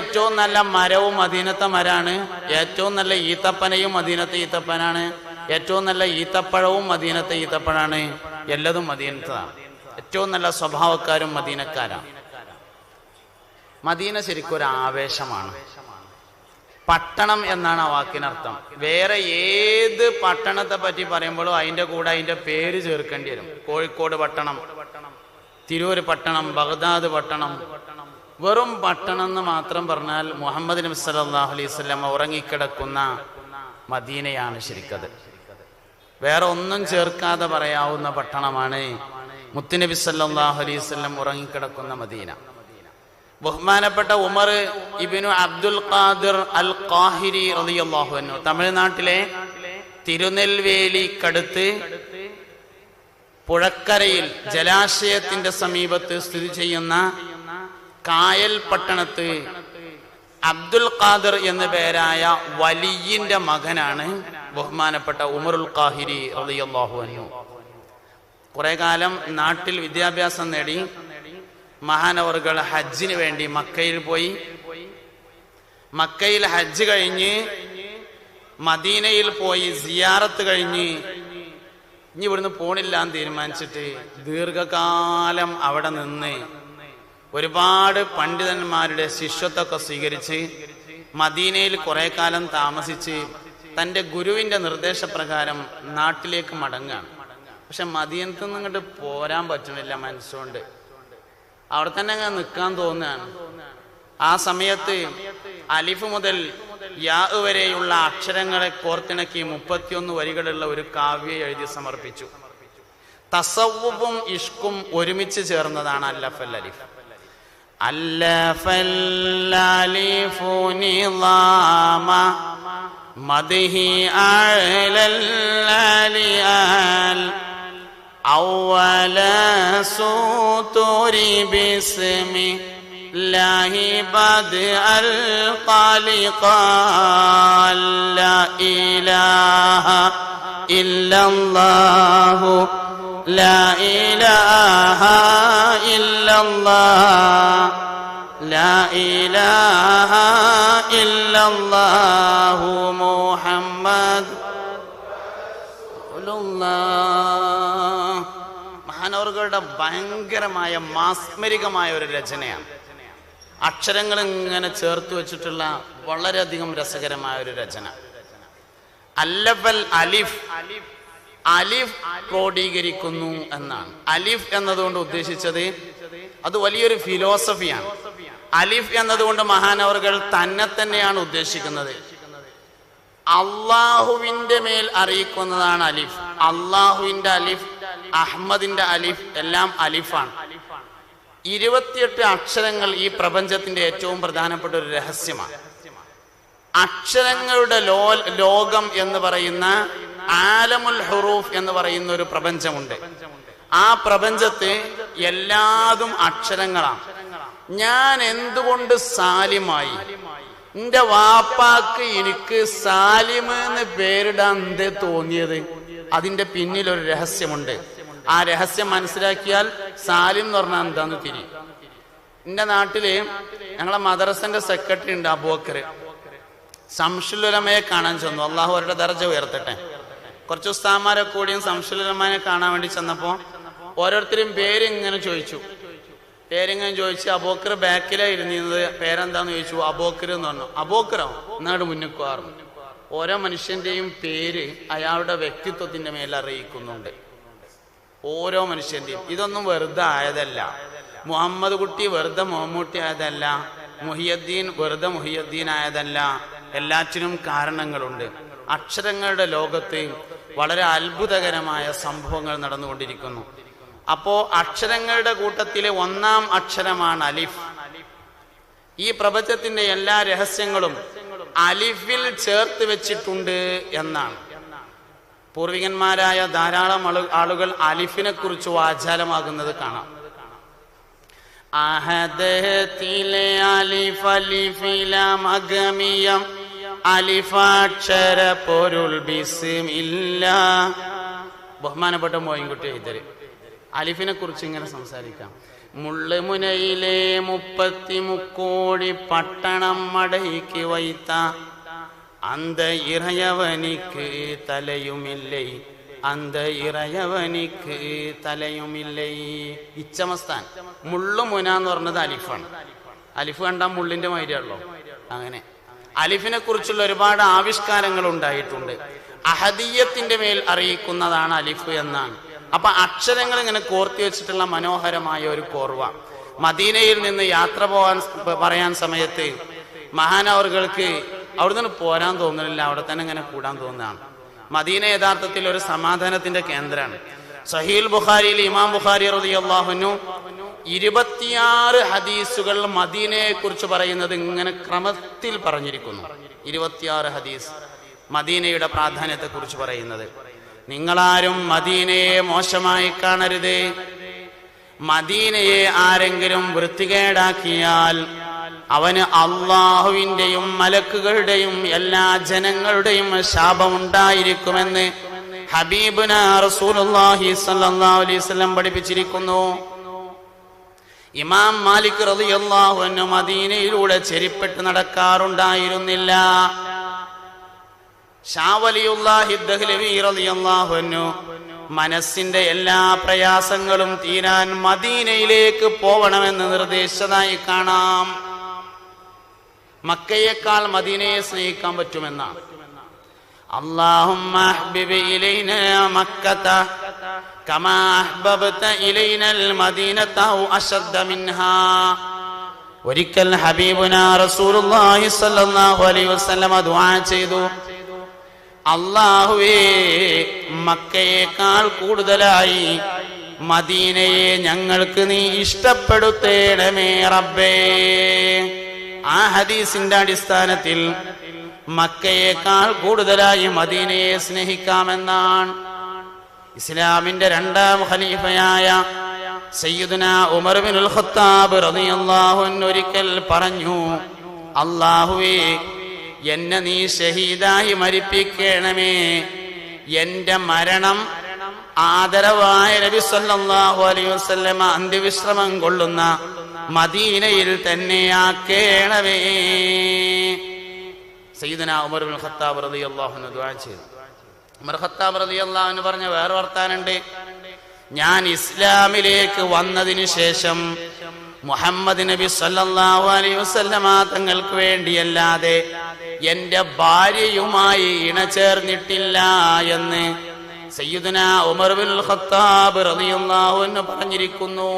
ഏറ്റവും നല്ല മരവും അധീനത്തെ മരാണ്. ഏറ്റവും നല്ല ഈത്തപ്പനയും അധീനത്തെ ഈത്തപ്പനാണ്. ഏറ്റവും നല്ല ഈത്തപ്പഴവും അധീനത്തെ ഈത്തപ്പഴാണ്. എല്ലതും മദീനത്തതാണ് ഏറ്റവും നല്ല സ്വഭാവക്കാരും മദീനക്കാരാണ്. മദീന ശരിക്കും ഒരു ആവേശമാണ്. പട്ടണം എന്നാണ് ആ വാക്കിനർത്ഥം. വേറെ ഏത് പട്ടണത്തെ പറ്റി പറയുമ്പോഴും അതിന്റെ കൂടെ അതിന്റെ പേര് ചേർക്കേണ്ടി വരും. കോഴിക്കോട് പട്ടണം തിരൂർ പട്ടണം ബഗ്ദാദ് പട്ടണം വെറും പട്ടണം എന്ന് മാത്രം പറഞ്ഞാൽ മുഹമ്മദ് നബി സല്ലല്ലാഹു അലൈഹി വസല്ലം ഉറങ്ങിക്കിടക്കുന്ന മദീനയാണ് ശരിക്കത്. വേറെ ഒന്നും ചേർക്കാതെ പറയാവുന്ന പട്ടണമാണ് മുത്തുനബി സല്ലല്ലാഹു അലൈഹി വസല്ലം ഉറങ്ങിക്കിടക്കുന്ന മദീന. ബഹുമാനപ്പെട്ട ഉമർ ഇബിനു അബ്ദുൽ ഖാദിർ അൽ ഖാഹിരി റളിയല്ലാഹു അൻഹു തമിഴ്നാട്ടിലെ തിരുനെൽവേലിക്കടുത്ത് പുഴക്കരയിൽ ജലാശയത്തിന്റെ സമീപത്ത് സ്ഥിതി ചെയ്യുന്ന കായൽ പട്ടണത്ത് അബ്ദുൽ ഖാദർ എന്ന പേരായ വലിയിന്റെ മകനാണ് ബഹുമാനപ്പെട്ട ഉമറുൽ ഖാഹിരി റളിയല്ലാഹു അൻഹു. കുറെ കാലം നാട്ടിൽ വിദ്യാഭ്യാസം നേടി മഹാനവറുകൾ ഹജ്ജിന് വേണ്ടി മക്കയിൽ പോയി. മക്കയിൽ ഹജ്ജ് കഴിഞ്ഞ് മദീനയിൽ പോയി സിയാറത്ത് കഴിഞ്ഞ് ഇനി ഇവിടുന്ന് പോണില്ല എന്ന് തീരുമാനിച്ചിട്ട് ദീർഘകാലം അവിടെ നിന്ന് ഒരുപാട് പണ്ഡിതന്മാരുടെ ശിഷ്യത്വമൊക്കെ സ്വീകരിച്ച് മദീനയിൽ കുറെ കാലം താമസിച്ച് തന്റെ ഗുരുവിന്റെ നിർദ്ദേശപ്രകാരം നാട്ടിലേക്ക് മടങ്ങുകയാണ് പക്ഷെ മദീനത്ത് നിന്ന് ഇങ്ങോട്ട് പോരാൻ പറ്റണില്ല മനസ്സുകൊണ്ട്. അവിടെ തന്നെ അങ്ങനെ നിൽക്കാൻ തോന്നുകയാണ്. ആ സമയത്ത് അലിഫ് മുതൽ യാ വരെയുള്ള അക്ഷരങ്ങളെ കോർത്തിണക്കി മുപ്പത്തിയൊന്ന് വരികളുള്ള ഒരു കാവ്യം എഴുതി സമർപ്പിച്ചു. തസവുവും ഇഷ്കും ഒരുമിച്ച് ചേർന്നതാണ് അല്ലഫ് അൽ അലിഫ്. ألف الأليف نظاما مضه على الأليال أول سطور باسم الله بدء القلق لا إله إلا الله. لا إله إلا الله لا إله إلا الله محمد മഹാനവറുകളുടെ ഭയങ്കരമായ മാസ്മരികമായ ഒരു രചനയാണ് അക്ഷരങ്ങൾ ഇങ്ങനെ ചേർത്ത് വെച്ചിട്ടുള്ള വളരെയധികം രസകരമായ ഒരു രചന അല്ലഫൽ അലിഫ് അലിഫ് ക്രോഡീകരിക്കുന്നു എന്നാണ് അലിഫ് എന്നതുകൊണ്ട് ഉദ്ദേശിച്ചത് അത് വലിയൊരു ഫിലോസഫിയാണ് അലിഫ് എന്നതുകൊണ്ട് മഹാനവറുകൾ തന്നെ തന്നെയാണ് ഉദ്ദേശിക്കുന്നത്. അള്ളാഹുവിന്റെ മേൽ അറിയിക്കുന്നതാണ് അലിഫ്. അള്ളാഹുവിന്റെ അലിഫ് അഹമ്മദിന്റെ അലിഫ് എല്ലാം അലിഫാണ്. ഇരുപത്തിയെട്ട് അക്ഷരങ്ങൾ ഈ പ്രപഞ്ചത്തിന്റെ ഏറ്റവും പ്രധാനപ്പെട്ട ഒരു രഹസ്യമാണ്. അക്ഷരങ്ങളുടെ ലോ ലോകം എന്ന് പറയുന്ന ആലമുൽ ഹുറൂഫ് എന്ന് പറയുന്ന ഒരു പ്രപഞ്ചമുണ്ട്. ആ പ്രപഞ്ചത്തെ എല്ലാതും അക്ഷരങ്ങളാണ്. ഞാൻ എന്തുകൊണ്ട് സാലിമായി? എന്റെ വാപ്പാക്ക് എനിക്ക് സാലിം എന്ന് പേരിടാൻ എന്തേ തോന്നിയത്? അതിന്റെ പിന്നിൽ ഒരു രഹസ്യമുണ്ട്. ആ രഹസ്യം മനസ്സിലാക്കിയാൽ സാലിം എന്ന് പറഞ്ഞാൽ എന്താന്ന് തിരി. എന്റെ നാട്ടിൽ ഞങ്ങളെ മദ്രസന്റെ സെക്രട്ടറി ഉണ്ട് അബോക്കർ സംശുലമയെ കാണാൻ ചെന്നു. അള്ളാഹു അവരുടെ ദർജ ഉയർത്തട്ടെ. കുറച്ച് ഉസ്താമാരെ കൂടിയും സംശുലമയെ കാണാൻ വേണ്ടി ചെന്നപ്പോ ഓരോരുത്തരും പേരിങ്ങനെ ചോദിച്ചു. പേരിങ്ങനെ ചോദിച്ചു അബോക്കർ ബാക്കിലാണ് ഇരുന്നിരുന്നത് പേരെന്താന്ന് ചോദിച്ചു? അബോക്കർ എന്ന് പറഞ്ഞു. അബോക്കറോ എന്നാണ് മുന്നിക്കുവാറ് ഓരോ മനുഷ്യന്റെയും പേര് അയാളുടെ വ്യക്തിത്വത്തിന്റെ മേൽ അറിയിക്കുന്നുണ്ട്. ഓരോ മനുഷ്യന്റെയും. ഇതൊന്നും വെറുതെ ആയതല്ല. മുഹമ്മദ് കുട്ടി വെറുതെ മുഹമ്മൂട്ടി ആയതല്ല. മുഹിയദ്ദീൻ വെറുതെ മുഹിയദ്ദീൻ ആയതല്ല. എല്ലാറ്റിനും കാരണങ്ങളുണ്ട്. അക്ഷരങ്ങളുടെ ലോകത്ത് വളരെ അത്ഭുതകരമായ സംഭവങ്ങൾ നടന്നുകൊണ്ടിരിക്കുന്നു. അപ്പോ അക്ഷരങ്ങളുടെ കൂട്ടത്തിലെ ഒന്നാം അക്ഷരമാണ് അലിഫ്. ഈ പ്രപഞ്ചത്തിന്റെ എല്ലാ രഹസ്യങ്ങളും അലിഫിൽ ചേർത്ത് വെച്ചിട്ടുണ്ട് എന്നാണ്. പൂർവികന്മാരായ ധാരാളം ആളുകൾ അലിഫിനെ കുറിച്ച് വാചാലമാകുന്നത് കാണാം. അലിഫ് അഗമിയം പൊരുൾ ബഹുമാനപ്പെട്ട മോയിൻകുട്ടി എഴുതര് അലിഫിനെ കുറിച്ച് ഇങ്ങനെ സംസാരിക്കാം. മുള്ളുമുനയിലെ മുപ്പത്തി മുക്കോടി പട്ടണം മടയ്ക്ക് വൈത്ത അന്ത ഇറയവനിക്ക് തലയുമില്ലേ? അന്ത ഇറയവനിക്ക് തലയുമില്ലേ? ഇച്ചമസ്ഥാൻ. മുള്ളുമുന എന്ന് പറഞ്ഞത് അലിഫാണ്. അലിഫ് കണ്ട മുള്ളിന്റെ മൈരിയാണല്ലോ അങ്ങനെ. അലിഫിനെ കുറിച്ചുള്ള ഒരുപാട് ആവിഷ്കാരങ്ങൾ ഉണ്ടായിട്ടുണ്ട്. അഹദീയത്തിന്റെ മേൽ അറിയിക്കുന്നതാണ് അലിഫ് എന്നാണ്. അപ്പൊ അക്ഷരങ്ങൾ ഇങ്ങനെ കോർത്തി വെച്ചിട്ടുള്ള മനോഹരമായ ഒരു കോർവ. മദീനയിൽ നിന്ന് യാത്ര പോകാൻ പറയാൻ സമയത്ത് മഹാനവറുകൾക്ക് അവിടെ നിന്ന് പോരാൻ തോന്നുന്നില്ല അവിടെ തന്നെ ഇങ്ങനെ കൂടാൻ തോന്നുകയാണ് മദീന യഥാർത്ഥത്തിൽ ഒരു സമാധാനത്തിന്റെ കേന്ദ്രമാണ്. സഹീൽ ബുഖാരിയിൽ ഇമാം ബുഖാരി അള്ളാഹുനു ഇരുപത്തിയാറ് ഹദീസുകൾ മദീനയെ കുറിച്ച് പറയുന്നത് ഇങ്ങനെ ക്രമത്തിൽ പറഞ്ഞിരിക്കുന്നു. ഇരുപത്തിയാറ് ഹദീസ് മദീനയുടെ പ്രാധാന്യത്തെ കുറിച്ച് പറയുന്നത്. നിങ്ങളാരും മദീനയെ മോശമായി കാണരുത്. മദീനയെ ആരെങ്കിലും വൃത്തികേടാക്കിയാൽ അവന് അള്ളാഹുവിന്റെയും മലക്കുകളുടെയും എല്ലാ ജനങ്ങളുടെയും ശാപമുണ്ടായിരിക്കുമെന്ന് ഹബീബുന റസൂലുള്ളാഹി സ്വല്ലല്ലാഹു അലൈഹി വസല്ലം പഠിപ്പിച്ചിരിക്കുന്നു. ഇമാം മാലിക് റളിയല്ലാഹു അൻഹു മദീനയിലൂടെ ചെരിപ്പെട്ട് നടക്കാറുണ്ടായിരുന്നില്ല. മനസ്സിന്റെ എല്ലാ പ്രയാസങ്ങളും തീരാൻ മദീനയിലേക്ക് പോവണമെന്ന് നിർദ്ദേശിച്ചതായി കാണാം മക്കയേക്കാൾ മദീനയെ സ്നേഹിക്കാൻ പറ്റുമെന്നാണ് اللهم احبب إلينا مكة كما أحببت إلينا المدينة أو أشد منها ഒരിക്കൽ ഹബീബുന റസൂലുള്ളാഹി സ്വല്ലല്ലാഹു അലൈഹി വസല്ലമ ദുആ ചെയ്തു അള്ളാഹുവേ മക്കയേക്കാൾ കൂടുതലായി മദീനയെ ഞങ്ങൾക്ക് നീ ഇഷ്ടപ്പെടുത്തേണമേ റബ്ബേ. ആ ഹദീസിന്റെ അടിസ്ഥാനത്തിൽ മക്കയേക്കാൾ കൂടുതലായി മദീനയെ സ്നേഹിക്കാമെന്നാണ് ഇസ്ലാമിന്റെ രണ്ടാം ഖലീഫയായ സയ്യിദുന ഉമർ ബിനുൽ ഖത്താബ് റളിയല്ലാഹു അൻഹു ഒരിക്കൽ പറഞ്ഞു അല്ലാഹുവേ എന്നെ നീ ഷഹീദായി മരിപ്പിക്കണമേ. എന്റെ മരണം ആദരവായ നബി സല്ലല്ലാഹു അലൈഹി വസല്ലമ അന്ത്യവിശ്രമം കൊള്ളുന്ന മദീനയിൽ തന്നെയാക്കേണമേ. സയ്യിദുന ഉമർ ബിൻ ഖത്താബ് റളിയല്ലാഹു അൻഹു ദുആ ചെയ്തു. ഉമർ ഖത്താബ് റളിയല്ലാഹു അൻഹു പറഞ്ഞ വേറെ വർത്താനുണ്ട്. ഞാൻ ഇസ്ലാമിലേക്ക് വന്നതിന് ശേഷം മുഹമ്മദ് നബി സല്ലല്ലാഹു അലൈഹി വസല്ലമ തങ്ങൾക്ക് വേണ്ടിയല്ലാതെ എന്റെ ഭാര്യയുമായി ഇണചേർന്നിട്ടില്ല എന്ന് സയ്യുദന ഉമർ ബിൻ ഖത്താബ് റളിയല്ലാഹു അൻഹു പറഞ്ഞിരിക്കുന്നു.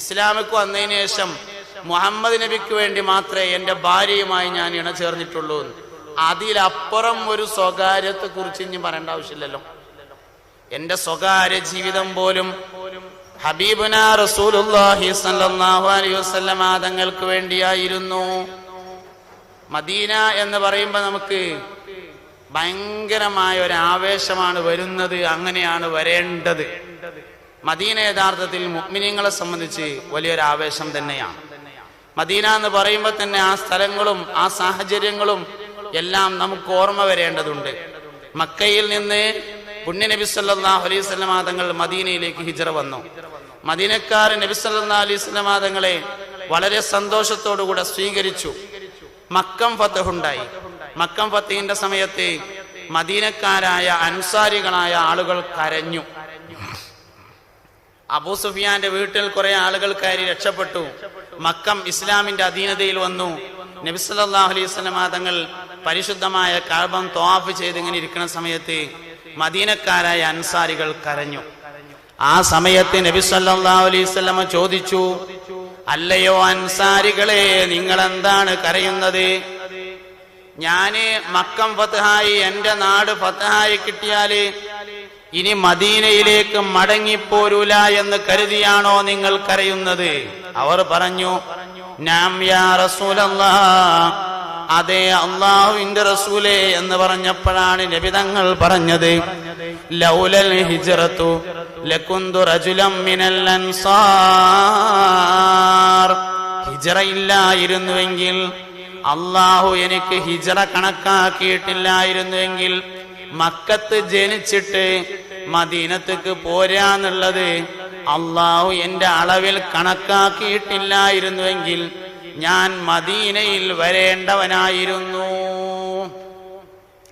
ഇസ്ലാമിക്ക് വന്നതിന് ശേഷം മുഹമ്മദ് നബിക്ക് വേണ്ടി മാത്രമേ എന്റെ ഭാര്യയുമായി ഞാൻ ഇണചേർന്നിട്ടുള്ളൂ അതിലപ്പുറം ഒരു സ്വകാര്യത്തെ കുറിച്ച് ഇനി പറയേണ്ട ആവശ്യമില്ലല്ലോ. എന്റെ സ്വകാര്യ ജീവിതം പോലും ഹബീബുന റസൂലുള്ളാഹി സ്വല്ലല്ലാഹു അലൈഹി വസല്ലം തങ്ങൾക്ക് വേണ്ടിയായിരുന്നു. മദീന എന്ന് പറയുമ്പോൾ നമുക്ക് ഭയങ്കരമായ ഒരു ആവേശമാണ് വരുന്നത് അങ്ങനെയാണ് വരേണ്ടത്. മദീന യഥാർത്ഥത്തിൽ മുഅ്മിനീങ്ങളെ സംബന്ധിച്ച് വലിയൊരു ആവേശം തന്നെയാണ്. മദീന എന്ന് പറയുമ്പോൾ തന്നെ ആ സ്ഥലങ്ങളും ആ സാഹചര്യങ്ങളും എല്ലാം നമുക്ക് ഓർമ്മ വരേണ്ടതുണ്ട്. മക്കയിൽ നിന്ന് പുണ്യ നബി സല്ലല്ലാഹു അലൈഹി മദീനയിലേക്ക് ഹിജറ വന്നു. മദീനക്കാർ നബി സല്ലല്ലാഹു അലൈഹി വസല്ലമ തങ്ങളെ വളരെ സന്തോഷത്തോടുകൂടെ സ്വീകരിച്ചു. മക്കം ഫത്തഹുണ്ടായി മക്കം ഫത്തഹിന്റെ സമയത്ത് മദീനക്കാരായ അനുസാരികളായ ആളുകൾ കരഞ്ഞു. അബൂ സുഫിയാന്റെ വീട്ടിൽ കുറെ ആളുകൾ കയറി രക്ഷപ്പെട്ടു. മക്കം ഇസ്ലാമിന്റെ അധീനതയിൽ വന്നു. നബിസല്ലാഹു അലൈഹി തങ്ങൾ പരിശുദ്ധമായ കാൽബം തോഫ് ചെയ്ത് ഇങ്ങനെ ഇരിക്കുന്ന സമയത്ത് മദീനക്കാരായ അൻസാരികൾ കരഞ്ഞു. ആ സമയത്ത് നബി സല്ലല്ലാഹു അലൈഹി ചോദിച്ചു അല്ലയോ അൻസാരികളെ നിങ്ങൾ എന്താണ് കരയുന്നത്? ഞാൻ മക്കം ഫത്തഹായി എന്റെ നാട് ഫത്തഹായി കിട്ടിയാൽ ഇനി മദീനയിലേക്ക് മടങ്ങിപ്പോരൂല എന്ന് കരുതിയാണോ നിങ്ങൾ കരയുന്നത്? അവർ പറഞ്ഞു നാം യാ റസൂലല്ലാ അതെ അള്ളാഹുവിന്റെ റസൂലേ എന്ന് പറഞ്ഞപ്പോഴാണ് നബിതങ്ങൾ പറഞ്ഞത്. ലൗലൽ ഹിജ്റത്തു ലകുന്തു റജുലം മിനൽ അൻസാർ. ഹിജ്റ ഇല്ലായിരുന്നുവെങ്കിൽ അള്ളാഹു എനിക്ക് ഹിജറ കണക്കാക്കിയിട്ടില്ലായിരുന്നുവെങ്കിൽ മക്കത്ത് ജനിച്ചിട്ട് മദീനത്തേക്ക് പോരാന്നുള്ളത് അള്ളാഹു എന്റെ അളവിൽ കണക്കാക്കിയിട്ടില്ലായിരുന്നുവെങ്കിൽ ഞാൻ മദീനയിൽ വരേണ്ടവനായിരുന്നു.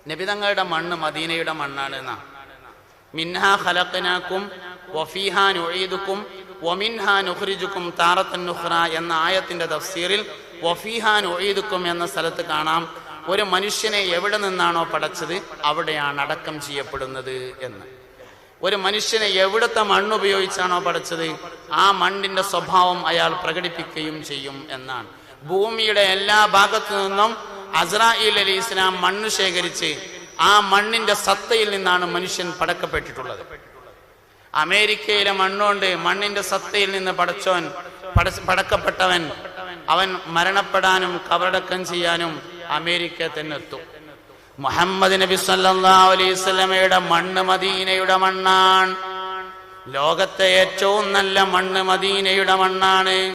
നബിതങ്ങളുടെ മണ്ണ് മദീനയുടെ മണ്ണാണ് എന്നാ മിൻഹാ ഖലഖനാക്കും വഫീഹാ നുഈദുക്കും വമിൻഹാ നുഖ്രിജുക്കും താറത്തൻ നുഖ്റ എന്ന ആയത്തിന്റെ തഫ്സീറിൽ വഫീഹാ നുഈദുക്കും എന്ന സ്ഥലത്ത് കാണാം. ഒരു മനുഷ്യനെ എവിടെ നിന്നാണോ പടച്ചത് അവിടെയാണ് അടക്കം ചെയ്യപ്പെടുന്നത് എന്ന്. ഒരു മനുഷ്യനെ എവിടുത്തെ മണ്ണ് ഉപയോഗിച്ചാണോ പടച്ചത് ആ മണ്ണിന്റെ സ്വഭാവം അയാൾ പ്രകടിപ്പിക്കുകയും ചെയ്യും എന്നാണ്. ഭൂമിയുടെ എല്ലാ ഭാഗത്തു നിന്നും അസ്രായിൽ അലി ഇസ്ലാം മണ്ണ് ശേഖരിച്ച് ആ മണ്ണിന്റെ സത്തയിൽ നിന്നാണ് മനുഷ്യൻ പടക്കപ്പെട്ടിട്ടുള്ളത്. അമേരിക്കയിലെ മണ്ണുകൊണ്ട് മണ്ണിന്റെ സത്തയിൽ നിന്ന് പടച്ചോൻ പട- പടക്കപ്പെട്ടവൻ അവൻ മരണപ്പെടാനും കവറടക്കം ചെയ്യാനും അമേരിക്ക തന്നെ എത്തും മുഹമ്മദ് നബി വസല്ലമയുടെ മണ്ണ് മദീനയുടെ മണ്ണാണ്. ലോകത്തെ ഏറ്റവും നല്ല മണ്ണ് മദീനയുടെ മണ്ണാണ്.